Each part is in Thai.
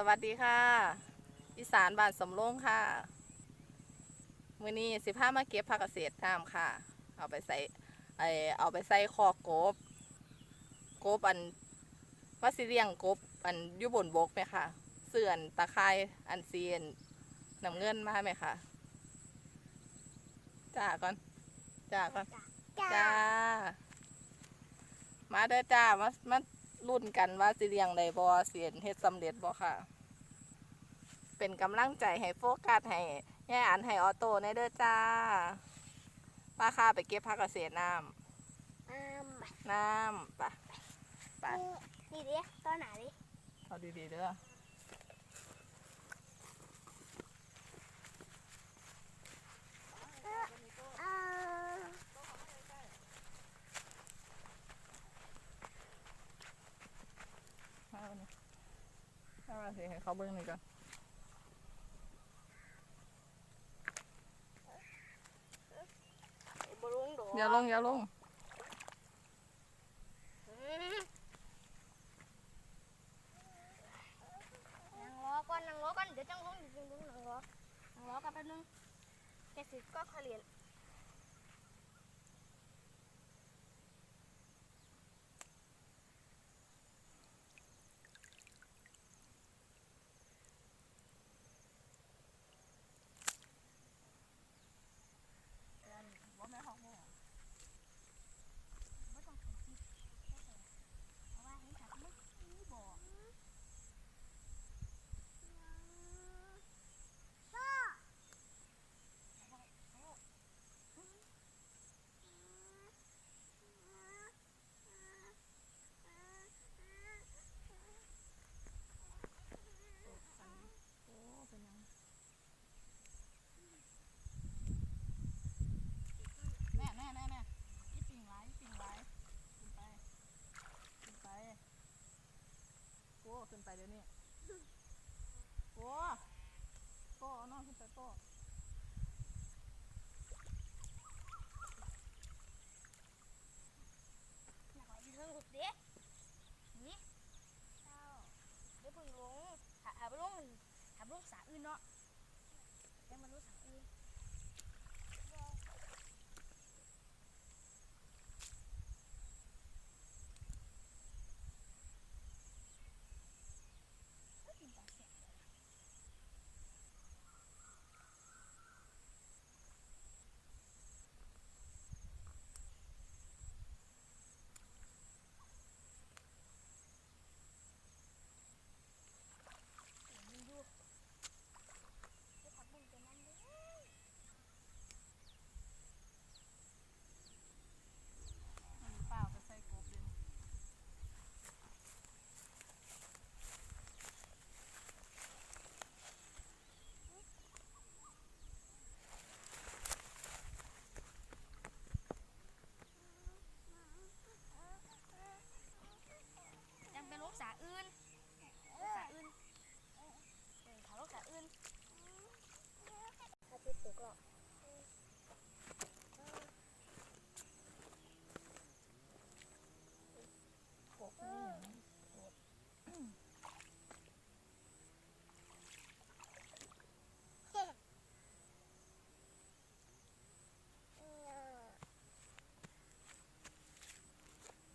สวัสดีค่ะ อีสานบ้านสมโรงค่ะ มือนี้สิพามาเก็บผักเกษตรน้ำค่ะ เอาไปใส่ไอเอาไปใส่คอกกบ กบอันว่าสิเลี้ยงกบอันอยุบนบกไหมค่ะ เสื่อนตะไคร้อันเซียนน้ำเงินมาไหมค่ะจ้าก่อนจ้าก่อนจ้ามาเด้อจ้ามามา รุ่นกันว่าสิเรียงใดบอเสียนเฮ็ดสำเร็จบ่ค่ะ เป็นกำลังใจให้โฟกัสให้แย่อ่านให้ออโต้ในเด้อจ้าป้าค่าไปเก็บผักเกษตรน้อ้ามำน้ำไปไปนี่ดิต้นไหนดิ เอาดีๆเด้อเออ มาเอานี่เอามา สิให้เขาเบิ่งหน่อยก่อนบรุงโดอย่าลงอย่าลงนั่งรอก่อนนั่งรอก่อนเดี๋ยวจังลงเดี๋ยวจังลงนั่งรอนั่งรอกันแป๊บนึงแค่สิก็ขเรียน แน่แน่แน่แน่ยี่ปิ่งไรปิ่งไรขึ้นไปขึ้นไปโก้ขึ้นไปเดี๋ยวนี้โก้โก้เอาน้องขึ้นไปโก้ หนักไว้ที่เรื่องหุบดินี่เจ้าเดี๋ยวเพิ่งลงหาหาไปลง หาไปลงสาอื่นเนาะเดี๋ยวมันรู้สาอื่น มึงดูไปผักบุ้งตัวนั้นดิ มันเปล่าไปใส่กบเลย ยังเป็นลูกสาอื่นลูกสาอื่นเออขาลูกสาอื่นถ้าติดตกหรอก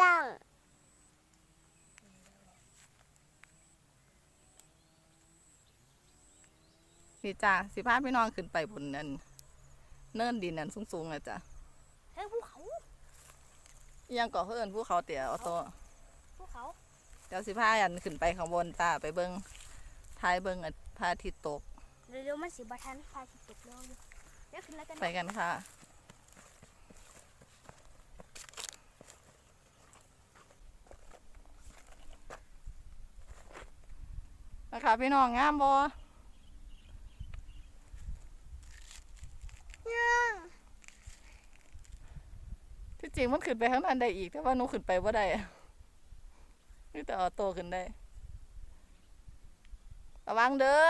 จัง นี่จ้าสิพาพี่น้องขึ้นไปบนนั้นเนินดินนั้นสูงๆนะจ้ะเฮ้ยภูเขาอิหยังก่อเพื่อนผู้เขาเตี๋ยเอาโตะภูเขาเดี๋ยวสิพาอันขึ้นไปข้างบนตาไปเบิ้งท้ายเบิ้งอันพระอาทิตย์ตกเร็วๆมันสิบทันพาสิตกแล้วอยู่เดี๋ยวขึ้นแล้วกันไปกันค่ะนะคะพี่น้องงามบ ที่จริงมันขึ้นไปข้างนั้นได้อีก แต่ว่าหนูขึ้นไปว่าได้นี่แต่ออโต้ขึ้นได้ ระวังเด้อ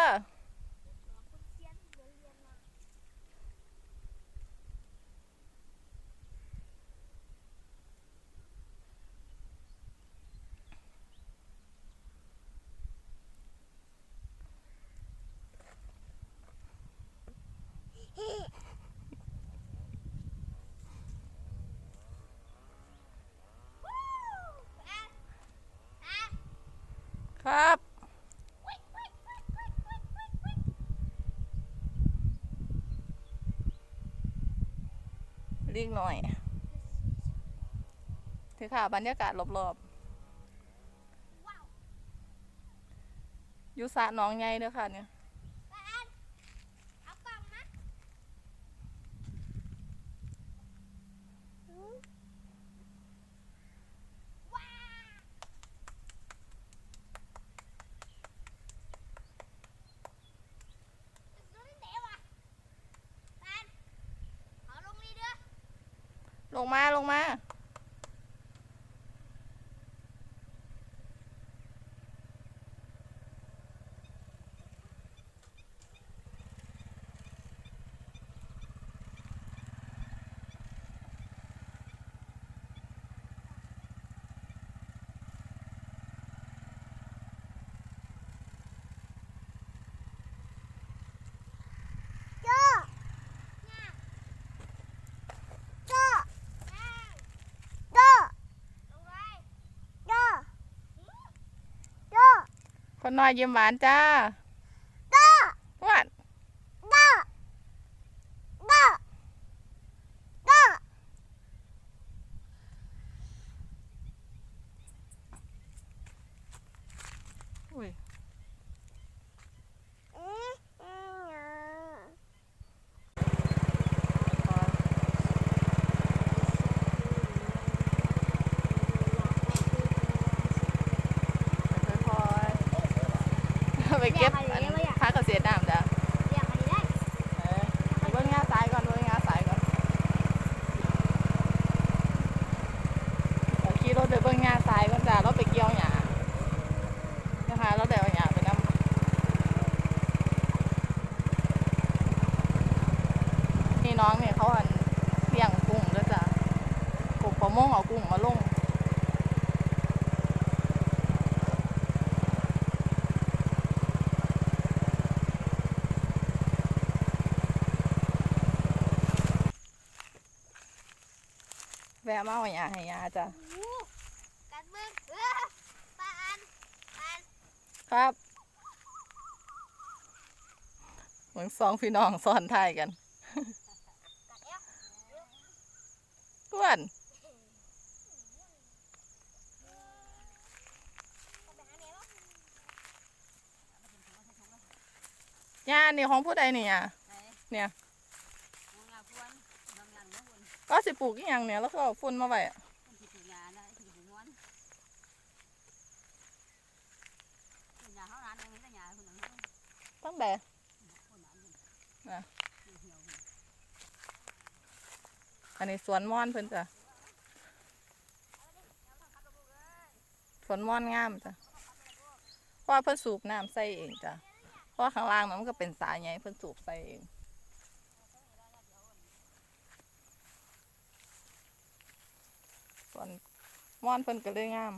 ลิกหน่อยถือค่ะบรรยากาศรอบๆอยู่สระน้องใหญ่เด้อค่ะเนี่ย ปานเอากล่องนะว้าวดูนี่เดี๋ยวว่ะปานเอาลงนี่เด้อ ลงมาลงมา โจ้โจ้โจ้ลงไปโจ้โจ้ คนน้อยยิ้มหวานจ้า โจ้ หวาน โจ้โจ้โจ้ อุ้ย อืมอืม ค่อยๆไป เก็บอันพักเกษตรน้ำจ้ะเรียกอันนี้ได้เออเบิ้งงาสายก่อนเบิ้งงาสายก่อนเราขี่รถไปเบิ้งงาสายก่อนจ้ะเราไปเกี่ยวหญ้านะคะเราเดี๋ยวเอาหญ้าไปนำนี่น้องเนี่ยเขาอันเลี้ยงกุ้งด้วยจ้ะกบประมงเอากุ้งมาลง แวะมาเอาหญ้าให้ยาจ้ะโอ้กัดมึงเออปานปานครับเหมือนสองพี่น้องซ้อนท้ายกันกัดเอวอ้วนเอาไปหาแม่บ่ยานี่ของผู้ใดเนี่ยเนี่ย งาควนบางงานบางคน ก็สิปลูกอีหยังเนี่ยแล้วก็เอาฝุ่นมาไว้อะคนที่ถือยาได้ที่ถือม้วนถือยาเขาร้านยังไม่ได้ยาคนนั้นตั้งแต่อันนี้สวนม่อนเพิ่นจ้ะสวนม่อนงามจ้ะเพราะว่าเพิ่นสูบน้ำใส่เองจ้ะเพราะว่าข้างล่างนั้นมันก็เป็นสายไงเพิ่นสูบใส่เอง สวนม่อนเพิ่นก็เลยงาม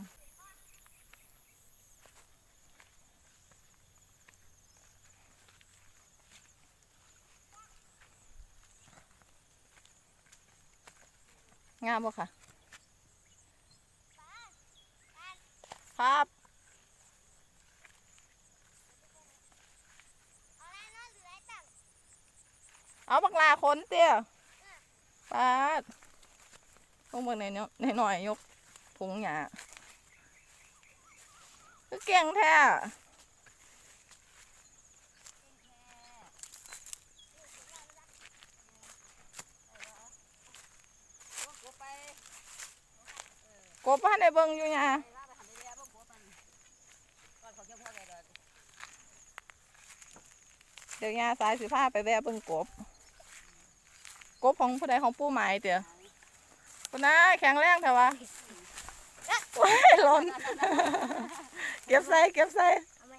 งามบ่ค่ะ ครับ เอาบังเอาบักลาคนเตี้ยปาด ลงเบิ่งในเนาะในหน่อยยกถุงหยาคือเก่งแท้กบไปกบพันในเบิงอยู่หยาไปลาไปทำได้แล้วพวกกบมันก่อนเขาเกี่ยเดี๋ยวยาสายสิพาไปแวะเบิงกบ กบของผู้ใดของปู่หมายเตี้ยว คุณน้าแข็งแรงแท้วะว้ายหล่นเก็บใส่เก็บใส่เอาไหม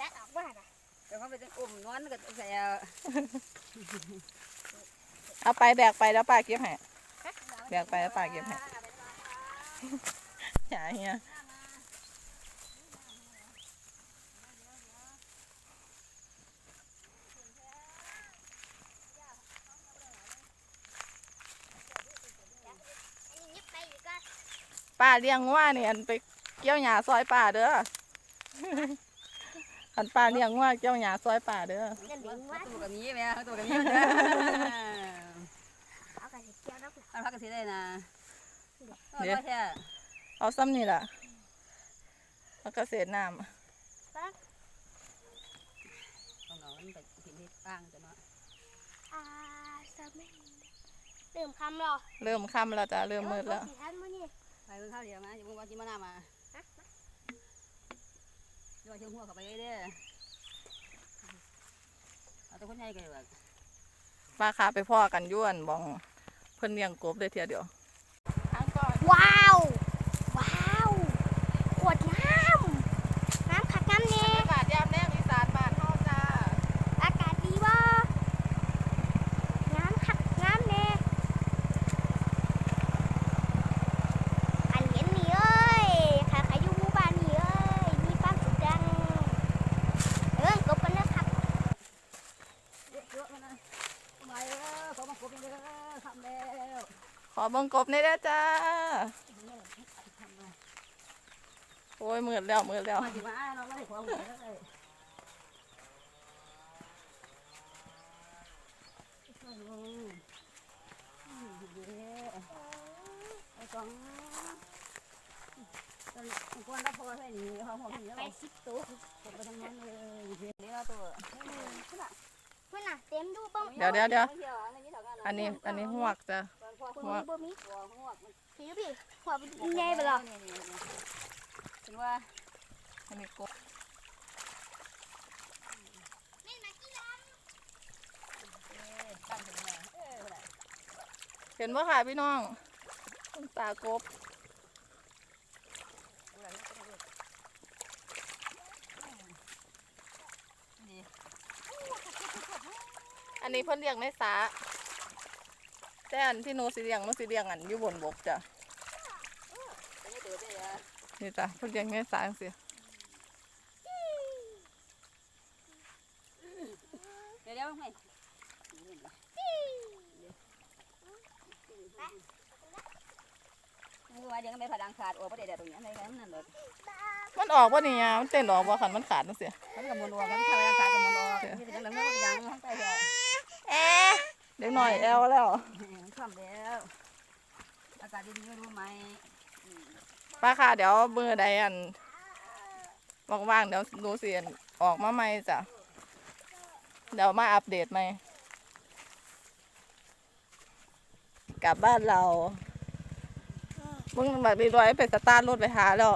ตัดออกบ้านอะแต่เขาไปจะอุ้มนวลก็ใส่เอาไปแบกไปแล้วป้าเก็บให้แบกไปแล้วป้าเก็บให้หยาเฮีย อันนี้ยิบไปอยู่ก็ ป้าเลี้ยงว่าเนี่ยไปเกี่ยวหญ้าซอยป้าเด้อคันป้าเลี้ยงว่าเกี่ยวหญ้าซอยป้าเด้อจะเหลืองว่าตัวกับนี้ไหมตัวกับนี้มันเอาอันพักกันสิได้นะเดี๋เดี๋ยยววแค่เอาซ้ำนี่ล่ะแล้วก็เศษน้ต้องเอามันไปกินที่ตั้งจ้ะเนาะอ่าสมัยเริ่มคำหรอำเริ่มค่ำแล้วจ้ะเริ่มมืดแล้วสีทันมื้อนี่ ไปเพิ่งข้าวเดียวมาอย่าเพิ่งว่ากินมะนาวมาฮะเดี๋ยวเชียงหัวเข้าไปเด้อเอาตัวคนใหญ่กันดีกว่าป้าค้าไปพ่อกันย้วนบองเพิ่นเลี้ยงกบได้เทียเดียวทางก่อนว้าวว้าวขวดน้ำน้ำขัดน้ำเนี่ อากาศยามแรกอีสานบ้านเฮาจ้า อากาศดีบ่น้ำขัดน้ำเนี่ยอันเห็นนี่เอ้ยใครๆอยู่หมู่บ้านนี่เอ้ยมีป้าสุดดังเอิ้นกบกันนะครับ เยอะมันนะมาเด้อขอมากบเด้อทำแล้วขอเบิ่งกบนี่ได้อจ้า ทำมาโอ้ยมืดแล้วมืดแล้ว มาสิมาเราไม่ได้ขอหลือเลยอืมอืมเด้อไอ้สองตอนก่อนรับพอใส่นี่เขาพอที่แล้วไปสิบตัวผมไปทางนั้นเลยนี่เราตัว พุ่นน่ะเต็มดูบ้างเดี๋ยวเดี๋ยวเดี๋ยวอันนี้อันนี้หวกจ้ะหัวมีบ่มีหัวหัวพี่พี่หัวเป็นใหญ่ไปหรอเป็นว่าอันนี้กบตั้งเป็นไงเออเห็นว่าค่ะพี่น้องต้นตากบ อันนี้เพิ่นเลี้ยงในสระแต่อันที่หนูสิเลี้ยงหนูสิเลี้ยงอันอยู่บนบกจ้ะนี่จ้ะเพิ่นเลี้ยงในสระจังซี่เดี๋ยวเดี๋ยวไม่คือว่าเดี๋ยวไม่ผ่าดังขาดโอ้ประเดี๋ยวตรงนี้อะไรกันนั่นเลยมันออกบ่านี่ยมันเต้นออกบ่คันมันขาดจังซี่มันกับมันรัวมันผ่าดังขาดกับมันรัวนี่เป็นเรื่องไม่ดังทั้งใจเลยเอ๊ะ เด็กหน่อยแอลแล้วมันคล่อมแล้วอากาศดีๆไม่รู้ไหมป้าค่ะเดี๋ยวมือใดอันว่างๆเดี๋ยวหนูสิอันออกมาใหม่จ้ะเดี๋ยวมาอัปเดตใหม่กลับบ้านเรามึงบักดีร้อยไปสตาร์ทรถไปหาแล้ว